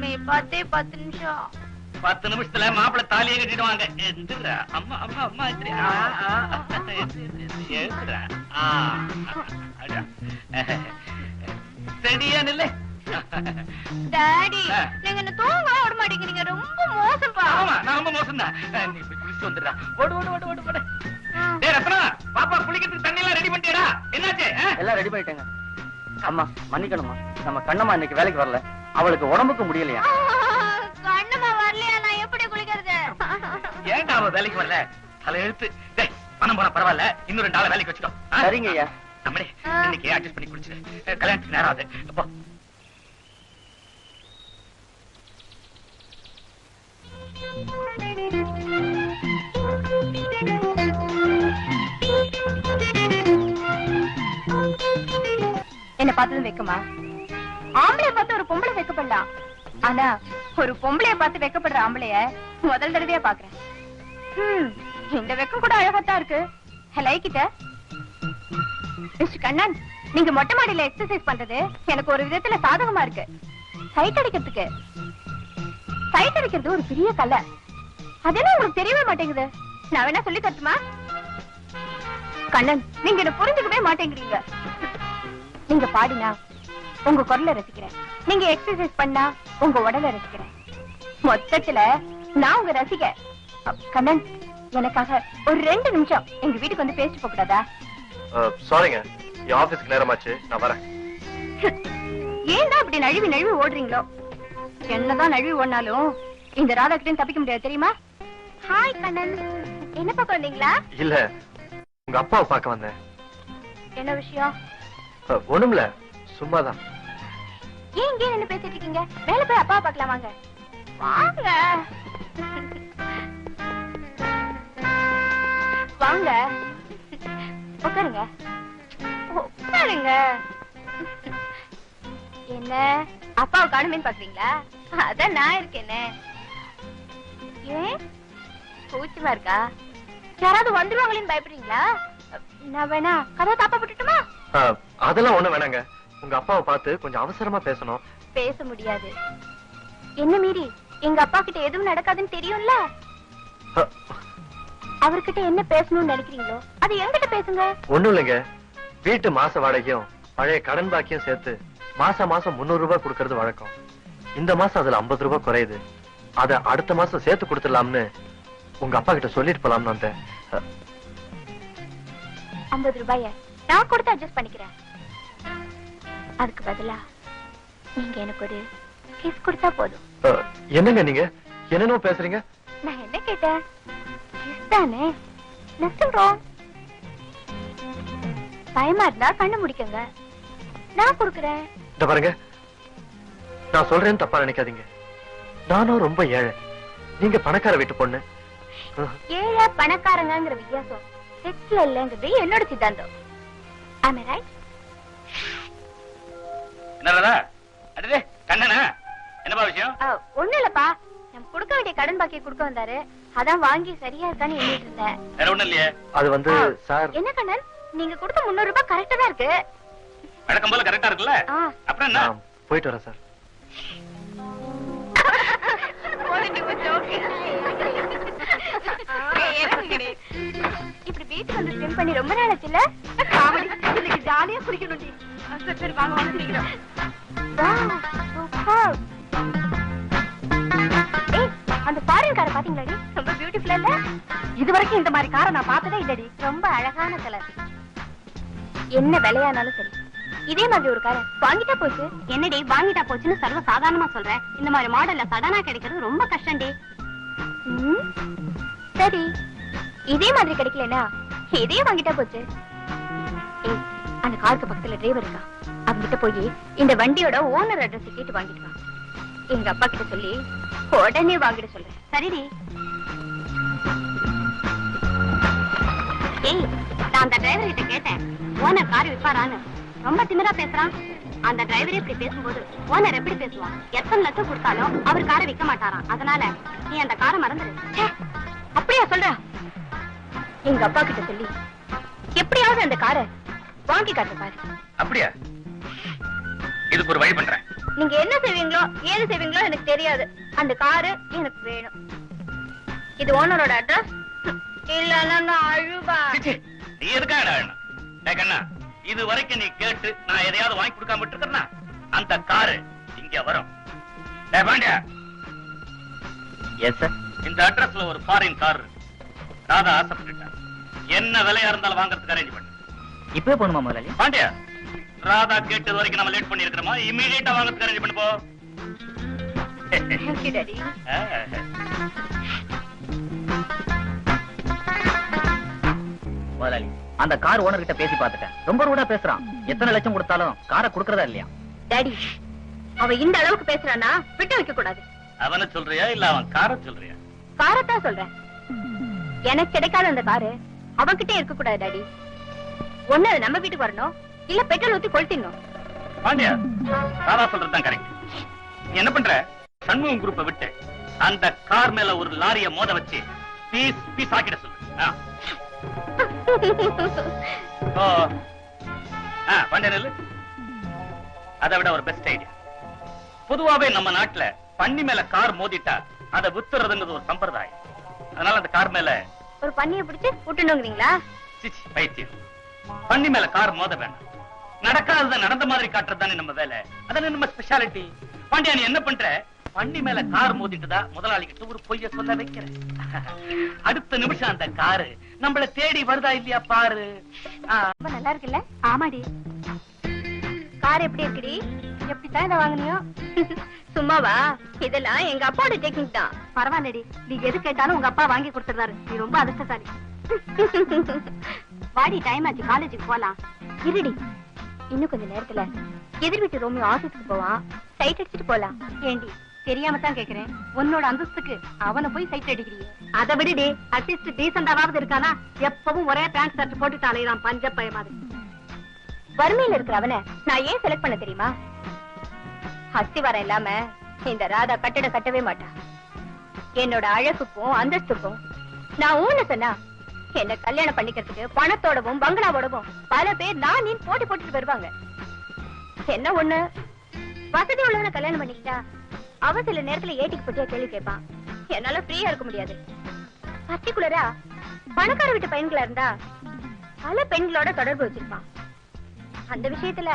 Disturb me பத்தே பத்து நிமிஷம். பத்து நிமிஷத்துல மாப்பிள்ளை தாலியே கட்டிடுவாங்க எந்திரா. அம்மா அம்மா அம்மா எந்திரி. நில்லு. டாடி. நீங்க என்ன தூங்க விட மாட்டேங்கிறீங்க ரொம்ப ஆமா நான் ரொம்ப மோசம் தான் நீ போய் குளிச்சு வந்துடுறா. ஓடு ஓடு ஓடு ஓடு ஓடு. டேய் ரத்னா பாப்பா குளிக்கிறதுக்கு தண்ணி எல்லாம் ரெடி பண்ணிட்டியடா? என்னாச்சு? எல்லாம் ரெடி பண்ணிட்டேங்க. அம்மா மன்னிக்கணுமா நம்ம கண்ணம்மா இன்னைக்கு வேலைக்கு வரல. அவளுக்கு உடம்புக்கு முடியலையா? கண்ணம்மா வரலையா? நான் எப்படி குளிக்கிறது? ஏன்டா அவ வேலைக்கு வரல? தலை எழுத்து டேய் பணம் போன பரவாயில்ல இன்னும் ரெண்டு ஆளை வேலைக்கு வச்சுக்கோ ஆ? சரிங்க ஐயா நம்மளே இன்னைக்கு அட்ஜஸ்ட் பண்ணி குடிச்சிரு கல்யாணத்துக்கு நேரம் ஆகுது. அப்போ என்ன பார்த்ததும் வைக்குமா ஆம்பளைய பார்த்து ஒரு பொம்பளை வைக்கப்படலாம் ஆனா ஒரு பொம்பளைய பார்த்து வைக்கப்படுற ஆம்பளைய முதல் தடவையா பாக்குறேன் இந்த வெக்கம் கூட அழகாத்தான் இருக்கு. லைக்கிட்ட மிஸ்டர் கண்ணன் நீங்க மொட்டை மாடியில எக்ஸசைஸ் பண்றது எனக்கு ஒரு விதத்துல சாதகமா இருக்கு. சைட் அடிக்கிறதுக்கு. சைட் அடிக்கிறது ஒரு பெரிய கலை. அதெல்லாம் உங்களுக்கு தெரியவே மாட்டேங்குது? நான் வேணா சொல்லி தரட்டுமா? கண்ணன் நீங்க என்ன புரிஞ்சுக்கவே மாட்டேங்கிறீங்க. நீங்க பாடினா உங்க குரலை ரசிக்கிறேன். நீங்க எக்ஸசைஸ் பண்ணா உங்க உடலை ரசிக்கிறேன். மொத்தத்துல நான் உங்க ரசிக கண்ணன் எனக்காக ஒரு ரெண்டு நிமிஷம் எங்க வீட்டுக்கு வந்து பேசிட்டு போக கூடாதா? சாரிங்க என் ஆபீஸ்க்கு நேரமாச்சு. நான் வரேன். ஏன் தான் இப்படி நழுவி நழுவி ஓடுறீங்களோ? என்னதான் நழுவி ஓடினாலும் இந்த ராதா கிட்ட தப்பிக்க முடியாது தெரியுமா? ஹாய் கண்ணன். என்ன பக்கம் வந்தீங்களா? இல்ல. உங்க அப்பாவை பார்க்க வந்தேன். என்ன விஷயம்? ஒண்ணுமில்ல. சும்மாதான். ஏன் இங்கே என்ன பேசிட்டு இருக்கீங்க? மேல போய் அப்பா பார்க்கலாம் வாங்க. வாங்க. வாங்க. உட்காருங்க. உட்காருங்க. என்ன? அப்பாவை காணுமேன்னு பாக்குறீங்களா? அதான் நான் இருக்கேனே. ஏன்? கூச்சமா இருக்கா? யாராவது வந்துருவாங்களேன்னு பயப்படுறீங்களா? நான் வேணா கதை தாப்பா போட்டுட்டுமா? அஹ், அதெல்லாம் ஒண்ணு வேணாங்க. உங்க அப்பாவை பார்த்து கொஞ்சம் அவசரமா பேசணும். பேச முடியாது. என்ன மீறி? எங்க அப்பா கிட்ட எதுவும் நடக்காதுன்னு தெரியும்ல? அவர்கிட்ட என்ன பேசணும்னு நினைக்கிறீங்களோ அது என்கிட்ட பேசுங்க. ஒண்ணும் இல்லைங்க. வீட்டு மாச வாடகையும் பழைய கடன் பாக்கியும் சேர்த்து மாசம் மாசம் முந்நூறு ரூபாய் கொடுக்கறது வழக்கம். இந்த மாசம் அதுல 50 ரூபாய் குறையுது. அத அடுத்த மாசம் சேர்த்து கொடுத்துடலாம்னு உங்க அப்பா கிட்ட சொல்லிட்டு போலாம்னு வந்தேன். அஹ், ஐம்பது ரூபாய நான் கொடுத்து அட்ஜஸ்ட் பண்ணிக்கிறேன். அதுக்கு பதிலா நீங்க எனக்கு ஒரு கிஸ் கொடுத்தா போதும். என்னங்க நீங்க? என்னென்னமோ பேசுறீங்க? நான் என்ன கேட்டேன்? கிஸ் தானே? நத்திங் ராங் பயமா இருந்தா கண்ணு முடிக்கங்க. நான் கொடுக்கறேன். இந்த பாருங்க. நான் சொல்றேன்னு தப்பா நினைக்காதீங்க. நானும் ரொம்ப ஏழை. நீங்க பணக்கார வீட்டு பொண்ணு. ஏழை பணக்காரங்கிற வித்தியாசம் செக்ஸ்ல இல்லங்கிறது என்னோட சித்தாந்தம். ஆமே ரைட் என்னடா அடடே கண்ணனா என்னப்பா விஷயம்? ஒண்ணு இல்லப்பா. நம்ம கொடுக்க வேண்டிய கடன் பாக்கியை கொடுக்க வந்தாரு. அதான் வாங்கி சரியா இருக்கான்னு எண்ணிட்டு இருந்தேன். வேற ஒண்ணும் இல்லையே. அது வந்து. சார். என்ன கண்ணன்? நீங்க கொடுத்த முன்னூறு ரூபாய் கரெக்டா தான் இருக்கு. வழக்கம் போல கரெக்டா இருக்குல்ல? ஆ. அப்புறம் என்ன? நான் போயிட்டு வரேன் சார். இப்படி பீச் வந்து ஸ்விம் பண்ணி ரொம்ப நாள் ஆச்சுல காமெடி. இன்னைக்கு ஜாலியா குடிக்கணும் டி சரி சரி வாங்க வாங்க குடிக்கிறோம் அந்த ஃபாரின் காரை பாத்தீங்களாடி? ரொம்ப பியூட்டிஃபுல்லா இல்ல? இது வரைக்கும் இந்த மாதிரி காரை நான் பார்த்ததே இல்லடி. ரொம்ப அழகான கலர் என்ன விலையானாலும் சரி. இதே மாதிரி ஒரு காரை வாங்கிட்டா போச்சு. என்னடி வாங்கிட்டா போச்சுன்னு சர்வ சாதாரணமா சொல்றேன் இந்த மாதிரி மாடல்ல சடனா கிடைக்கிறது ரொம்ப கஷ்டம்டி. ம், சரி. இதே மாதிரி கிடைக்கலனா இதே வாங்கிட்டா போச்சு. ஏய் அந்த காருக்கு பக்கத்துல டிரைவர் இருக்கா அவங்கிட்ட போய் இந்த வண்டியோட ஓனர் அட்ரஸ் கேட்டு வாங்கிட்டு எங்க அப்பா கிட்ட சொல்லி உடனே வாங்கிட சொல்றேன். சரிடி. ஏய் நான் அந்த டிரைவர் கிட்ட கேட்டேன். ஓனர் கார் விற்பாரான்னு. ரொம்ப திமிரா பேசுறான். அந்த டிரைவரே இப்படி பேசும்போது ஓனர் எப்படி பேசுவான்? எத்தனை லட்சம் கொடுத்தாலும் அவர் காரை விற்க மாட்டாராம். அதனால நீ அந்த காரை மறந்துடு அப்படியா சொல்ற? எங்க அப்பா கிட்ட சொல்லி எப்படியாவது அந்த காரை வாங்கி காட்டு பாரு. அப்படியா? இதுக்கு ஒரு வழி பண்றேன். நீங்க என்ன செய்வீங்களோ ஏது செய்வீங்களோ எனக்கு தெரியாது. அந்த காரு எனக்கு வேணும். இது ஓனரோட அட்ரஸ்? இல்லன்னா நான் அழுவா. நீ எதுக்காக இது வரைக்கும் நீ கேட்டு நான் எதையாவது வாங்கி கொடுக்காம விட்டுருக்கேன்னா அந்த காரு இங்க வரும். டேய் பாண்டியா. எஸ் சார் இந்த அட்ரஸ்ல ஒரு ஃபாரின் கார் இருக்கு. ராதா ஆசைப்பட்டுட்டா. என்ன விலையா இருந்தாலும் வாங்குறதுக்கு அரேஞ்ச் பண்ணு. இப்பவே போகணுமா முதலாளி? பாண்டியா ராதா கேட்டது வரைக்கும் நம்ம லேட் பண்ணி இருக்கிறோமா இமீடியட்டா வாங்குறதுக்கு அரேஞ்ச் பண்ணு போ. டாடி முதலாளி அந்த கார் ஓனர் கிட்ட பேசி பார்த்துட்டேன். ரொம்ப ரூடா பேசுறான். எத்தனை லட்சம் கொடுத்தாலும் காரை கொடுக்கறதா இல்லையா? டாடி அவ இந்த அளவுக்கு பேசுறானா விட்டு வைக்க கூடாது. அவனை சொல்றியா இல்ல அவன் காரை சொல்றியா? காரத்தான் சொல்றேன். எனக்கு கிடைக்காத அந்த காரு அவன்கிட்ட இருக்க கூடாது டாடி ஒண்ணு அது நம்ம வீட்டுக்கு வரணும் இல்ல பெட்ரோல் ஊத்தி கொளுத்திடணும். பாண்டியா ராதா சொல்றதுதான் கரெக்ட் என்ன பண்ற? சண்முகம் குரூப்பை விட்டு அந்த கார் மேல ஒரு லாரிய மோத வச்சு பீஸ் பீஸ் ஆக்கிட சொல்லு. நெல்லு. அதை விட ஒரு பெஸ்ட் ஐடியா பொதுவாவே நம்ம நாட்டுல பன்னி மேல கார் மோதிட்டா அதை வித்துறதுங்கிறது ஒரு சம்பிரதாயம். அதனால அந்த கார் மேல ஒரு பண்ணியை பிடிச்சு விட்டுணுங்கிறீங்களா பைத்தியம். பன்னி மேல கார் மோத வேண்டாம் நடக்காதத நடந்த மாதிரி காட்டுறது தானே நம்ம வேலை. அதானே நம்ம ஸ்பெஷாலிட்டி பாண்டியா நீ என்ன பண்ற? பன்னி மேல கார் மோதிட்டுதா? முதலாளி கிட்ட ஒரு பொய்ய சொல்ல வைக்கிற அடுத்த நிமிஷம் அந்த காரு நம்மள தேடி வருதா இல்லையா பாரு. ஆ, ரொம்ப நல்லா இருக்குல்ல? ஆமாடி. கார் எப்படி இருக்குடி? எப்படித்தான் இதை வாங்குனியோ? சும்மாவா? இதெல்லாம் எங்க அப்பாவோட டெக்னிக் தான். பரவாயில்லடி. நீ எது கேட்டாலும் உங்க அப்பா வாங்கி கொடுத்துறாரு நீ ரொம்ப அதிர்ஷ்டசாலி. வாடி டைம் ஆச்சு. காலேஜுக்கு போலாம். இருடி. இன்னும் கொஞ்ச நேரத்துல எதிர் வீட்டு ரோமியோ ஆபீஸ்க்கு போவான். சைட் அடிச்சுட்டு போலாம். ஏண்டி தெரியாம தான் கேக்குறேன். உன்னோட அந்தஸ்துக்கு அவனை போய் சைட் அடிக்கிறீ அதை விடுடி. அட்லீஸ்ட் டீசெண்டாவது இருக்கானா? எப்பவும் ஒரே பேண்ட் ஷர்ட் போட்டுட்டு அலையிறான் பஞ்ச பய மாதிரி. வறுமையில இருக்கிற அவனை நான் ஏன் செலக்ட் பண்ண தெரியுமா? அஸ்திவாரம் இல்லாம இந்த ராதா கட்டட கட்டவே மாட்டா. என்னோட அழகுக்கும் அந்தஸ்துக்கும் நான் ஊன சொன்னா என்ன கல்யாணம் பண்ணிக்கிறதுக்கு பணத்தோடவும் பங்களாவோடவும் பல பேர் நான் நீ போட்டி போட்டுட்டு வருவாங்க. என்ன ஒண்ணு? வசதி உள்ளவன கல்யாணம் பண்ணிக்கிட்டா அவன் சில நேரத்துல ஏட்டிக்கு போட்டியா கேள்வி கேட்பான். என்னால ஃப்ரீயா இருக்க முடியாது. பர்டிகுலரா பணக்கார வீட்டு பையன்களா இருந்தா பல பெண்களோட தொடர்பு வச்சிருப்பான். அந்த விஷயத்துல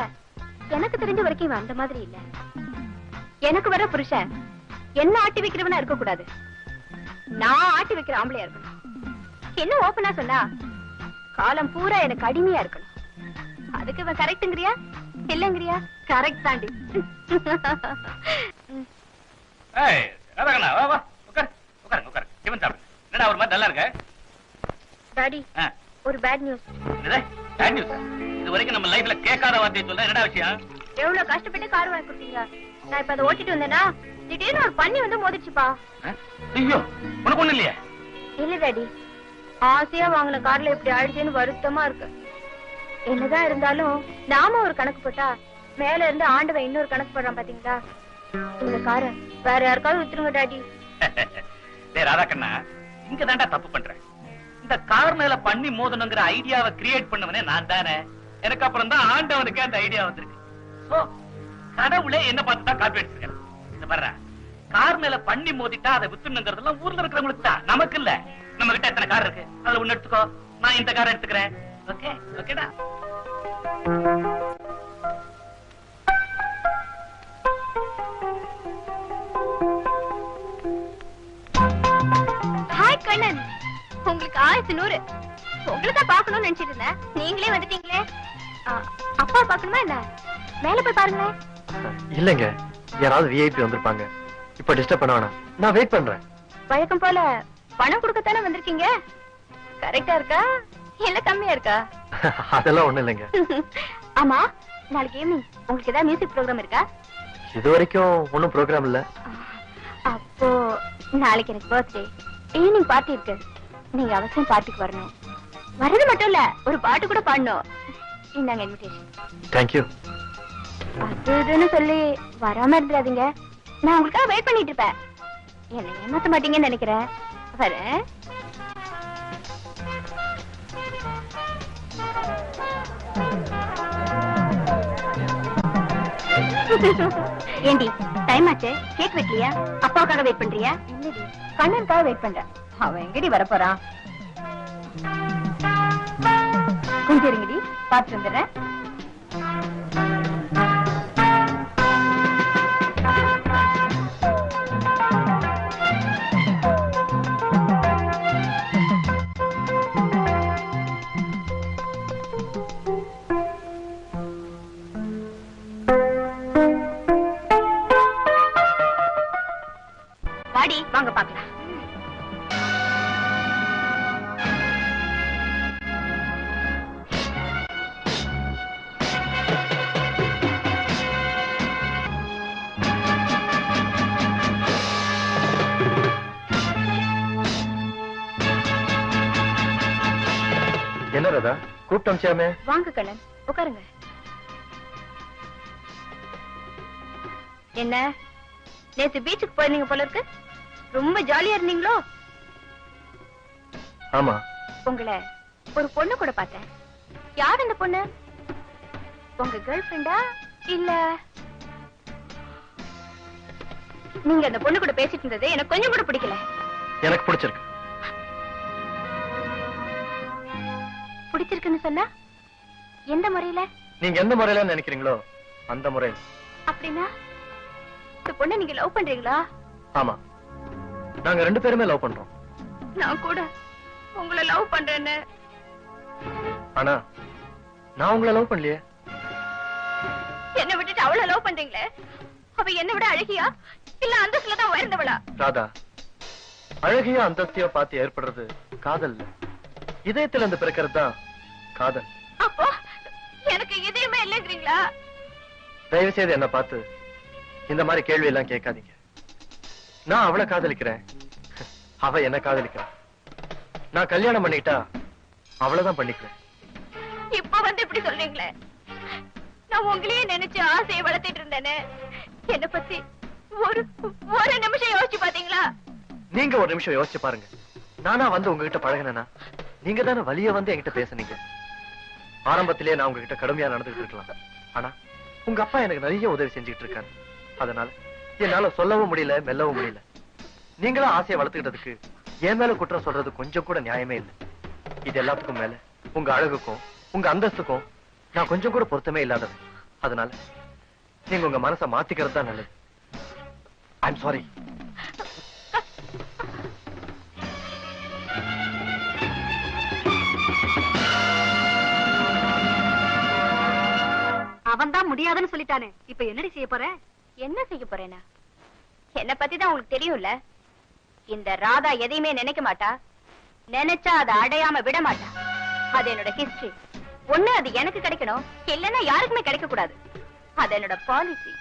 எனக்கு தெரிஞ்ச வரைக்கும் அந்த மாதிரி இல்ல. எனக்கு வர புருஷன் என்ன ஆட்டி வைக்கிறவனா இருக்க கூடாது நான் ஆட்டி வைக்கிற ஆம்பளையா இருக்கணும். என்ன ஓப்பனா சொன்னா? காலம் பூரா எனக்கு அடிமையா இருக்கணும். அதுக்கு இவன் கரெக்ட்ங்கறியா இல்லங்கறியா? கரெக்ட் தாண்டி. ஏய், ராதாகண்ணா, வா வா உட்காரு உட்காருங்க உட்காரு. டிஃபன் சாப்பிடு. என்னடா ஒரு மாதிரி நல்லா இருக்க? டாடி ஆ, ஒரு பேட் நியூஸ் என்னது? Bad news? ஆ? இது வரைக்கும் நம்ம லைஃப்ல கேட்காத வார்த்தையை சொல்ல என்னடா விஷயம்? எவ்வளவு கஷ்டப்பட்டு கார் வாங்கி கொடுத்தீங்க? நான் இப்ப அதை ஓட்டிட்டு வந்தேனா? திடீர்னு ஒரு பண்ணி வந்து மோதிச்சுப்பா? ஐயோ உனக்கு ஒண்ணு இல்லையே? இல்ல டாடி. ஆசையா வாங்கின கார்ல இப்படி ஆயிடுச்சுன்னு வருத்தமா இருக்கு. என்னதான் இருந்தாலும் நாம ஒரு கணக்கு போட்டா மேல இருந்து ஆண்டவன் இன்னொரு கணக்கு போடுறான் பாத்தீங்களா? இந்த கார வேற யாருக்காவது வித்துருங்க டாடி. ராதாக்கண்ணா இங்க தாண்டா தப்பு பண்றேன் இந்த கார் மேல பண்ணி மோதணுங்கிற ஐடியாவை கிரியேட் பண்ணவனே நான் தானே. எனக்கு அப்புறம் தான் ஆண்டவனுக்கு அந்த ஐடியா வந்திருக்கு. கடவுளே என்ன பார்த்து தான் காப்பி அடிச்சிருக்கேன் இந்த பாரு கார் மேல பண்ணி மோதிட்டா அதை வித்துணுங்கிறதெல்லாம் ஊர்ல இருக்கிறவங்களுக்கு தான். நமக்கு இல்ல. நம்ம கிட்ட எத்தனை கார் இருக்கு? அதுல ஒண்ணு எடுத்துக்கோ. நான் இந்த கார் எடுத்துக்கிறேன். ஓகே? ஓகேடா. ஹாய் கண்ணன். உங்களுக்கு ஆயிரத்தி நூறு. உங்களை தான் பார்க்கணும்னு நினைச்சிட்டு இருந்தேன். நீங்களே வந்துட்டீங்களே. அப்பா பார்க்கணுமா என்ன மேல போய் பாருங்களேன். இல்லைங்க. யாராவது விஐபி வந்திருப்பாங்க. இப்ப டிஸ்டர்ப் பண்ண வேணாம். நான் வெயிட் பண்றேன். வழக்கம் போல பணம் கொடுக்கத்தானே வந்திருக்கீங்க? கரெக்டா இருக்கா? இல்ல கம்மியா இருக்கா? அதெல்லாம் ஒண்ணும் இல்லைங்க. ஆமா நாளைக்கு ஈவினிங் உங்களுக்கு ஏதாவது மியூசிக் ப்ரோக்ராம் இருக்கா? இது வரைக்கும் ஒன்னும் ப்ரோக்ராம் இல்ல. அப்போ நாளைக்கு எனக்கு பர்த்டே ஈவினிங் பார்ட்டி இருக்கு. நீங்க அவசியம் பார்ட்டிக்கு வரணும். வர்றது மட்டும் இல்ல ஒரு பாட்டு கூட பாடணும். இந்தாங்க இன்விடேஷன் தேங்க்யூ அது இதுன்னு சொல்லி வராம இருந்துடாதீங்க. நான் உங்களுக்காக வெயிட் பண்ணிட்டு இருப்பேன். என்ன ஏமாத்த மாட்டீங்கன்னு நினைக்கிறேன் ஏண்டி டைம் ஆச்சு? கேக் வெட்டலையா அப்பாவுக்காக வெயிட் பண்றியா? கண்ணனுக்காக வெயிட் பண்றேன். அவன் எங்கடி வரப்போறான்? கொஞ்சம் இருங்கடி பார்த்து வந்துடுறேன். என்ன ராதா கூப்பிட்டு அமிச்சாமே வாங்க கண்ணன் உட்காருங்க. என்ன? நேத்து பீச்சுக்கு போயிருந்தீங்க போல இருக்கு. ரொம்ப ஜாலியா இருந்தீங்களோ? ஆமா. உங்களை ஒரு பொண்ணு கூட பார்த்தேன். யார் அந்த பொண்ணு? உங்க கேர்ள் ஃப்ரெண்டா இல்ல. நீங்க அந்த பொண்ணு கூட பேசிட்டு இருந்தது எனக்கு கொஞ்சம் கூட பிடிக்கல. எனக்கு பிடிச்சிருக்கு. பிடிச்சிருக்குன்னு சொன்னா? எந்த முறையில? நீங்க எந்த முறையில நினைக்கிறீங்களோ அந்த முறையில் அப்படின்னா இந்த பொண்ணை நீங்க லவ் பண்றீங்களா? ஆமா. நாங்க ரெண்டு பேருமே லவ் பண்றோம். நான் கூட உங்களை லவ் பண்றேன்னு. ஆனா நான் உங்களை லவ் பண்ணலையே. என்ன விட்டுட்டு அவளை லவ் பண்றீங்களே? அவ என்ன விட அழகியா? இல்ல அந்தஸ்துல தான் உயர்ந்தவளா? ராதா அழகிய அந்தஸ்தையோ பார்த்து ஏற்படுறது காதல். இதயத்துல இருந்து பிறக்கிறது தான் காதல். அப்போ எனக்கு எதையுமே இல்லைங்கிறீங்களா? தயவு செய்து என்ன பார்த்து இந்த மாதிரி கேள்வி எல்லாம் கேட்காதீங்க. நான் அவளை காதலிக்கிறேன். அவ என்ன காதலிக்கிறா. நான் கல்யாணம் பண்ணிட்டா அவளைதான் பண்ணிக்கிறேன். இப்ப வந்து இப்படி சொல்றீங்களே. நான் உங்களையே நினைச்சு ஆசையை வளர்த்திட்டு இருந்தேனே. என்ன பத்தி ஒரு ஒரு நிமிஷம் யோசிச்சு பாத்தீங்களா நீங்க ஒரு நிமிஷம் யோசிச்சு பாருங்க. நானா வந்து உங்ககிட்ட பழகினேனா? நீங்க தானே வலிய வந்து என்கிட்ட பேசுனீங்க. ஆரம்பத்திலேயே நான் உங்ககிட்ட கடுமையா நடந்துகிட்டு இருக்கலாம். ஆனா உங்க அப்பா எனக்கு நிறைய உதவி செஞ்சுட்டு இருக்காரு. அதனால என்னால சொல்லவும் முடியல மெல்லவும் முடியல. நீங்களும் ஆசையை வளர்த்துக்கிட்டதுக்கு என் மேல குற்றம் சொல்றது கொஞ்சம் கூட நியாயமே இல்லை. இது எல்லாத்துக்கும் மேல உங்க அழகுக்கும் உங்க அந்தஸ்துக்கும் நான் கொஞ்சம் கூட பொருத்தமே இல்லாதவன். அதனால நீங்க உங்க மனசை மாத்திக்கிறது தான் நல்லது. ஐம் சாரி அவன் தான் முடியாதுன்னு சொல்லிட்டானே. இப்ப என்னடி செய்ய போற? என்ன செய்ய போறேனா? என்ன பத்தி தான் உங்களுக்கு தெரியும்ல? இந்த ராதா எதையுமே நினைக்க மாட்டா. நினைச்சா அதை அடையாம விட மாட்டா. அது என்னோட ஹிஸ்டரி ஒண்ணு அது எனக்கு கிடைக்கணும். இல்லைன்னா யாருக்குமே கிடைக்க கூடாது அது என்னோட பாலிசி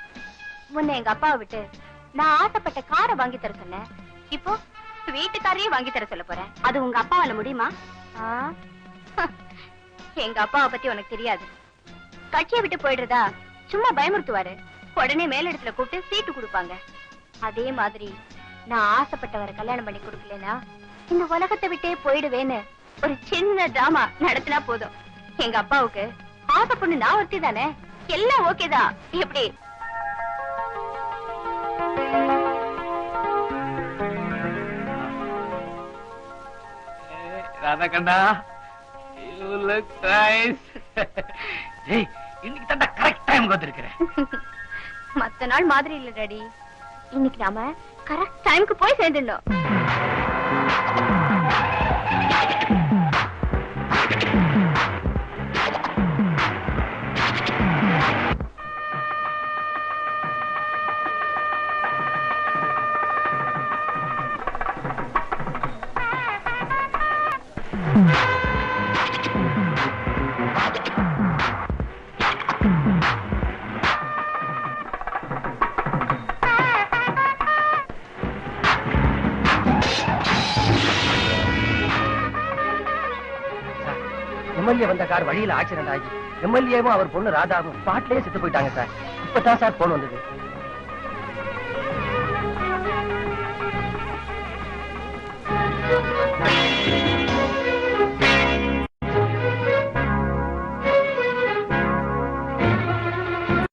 முன்ன எங்க அப்பாவை விட்டு நான் ஆசைப்பட்ட காரை வாங்கி தர சொன்னேன். இப்போ வீட்டுக்காரையே வாங்கி தர சொல்ல போறேன். அது உங்க அப்பாவால முடியுமா? எங்க அப்பாவை பத்தி உனக்கு தெரியாது. கட்சியை விட்டு போயிடுறதா? சும்மா பயமுறுத்துவாரு. உடனே மேலிடத்துல கூப்பிட்டு சீட்டு கொடுப்பாங்க. அதே மாதிரி நான் ஆசைப்பட்டவரை கல்யாணம் பண்ணி கொடுக்கலனா இந்த உலகத்தை விட்டே போயிடுவேன்னு ஒரு சின்ன டிராமா நடத்தினா போதும். எங்க அப்பாவுக்கு ஆசை பொண்ணு நான் ஒருத்தி தானே? எல்லாம் ஓகேதான் எப்படி? ராதா கண்ணா you look nice. hey, இன்னைக்கு தாண்டா கரெக்ட் டைம் வந்திருக்கிறேன் மத்த நாள் மாதிரி இல்ல டாடி இன்னைக்கு நாம கரெக்ட் டைம்க்கு போய் சேர்ந்துடணும். எம்எல்ஏ வந்த கார் வழியில ஆக்சிடென்ட் ஆகி எம்எல்ஏவும் அவர் பொண்ணு ராதாவும் பாட்டிலேயே செத்து போயிட்டாங்க சார். இப்பதான் சார் போன் வந்தது.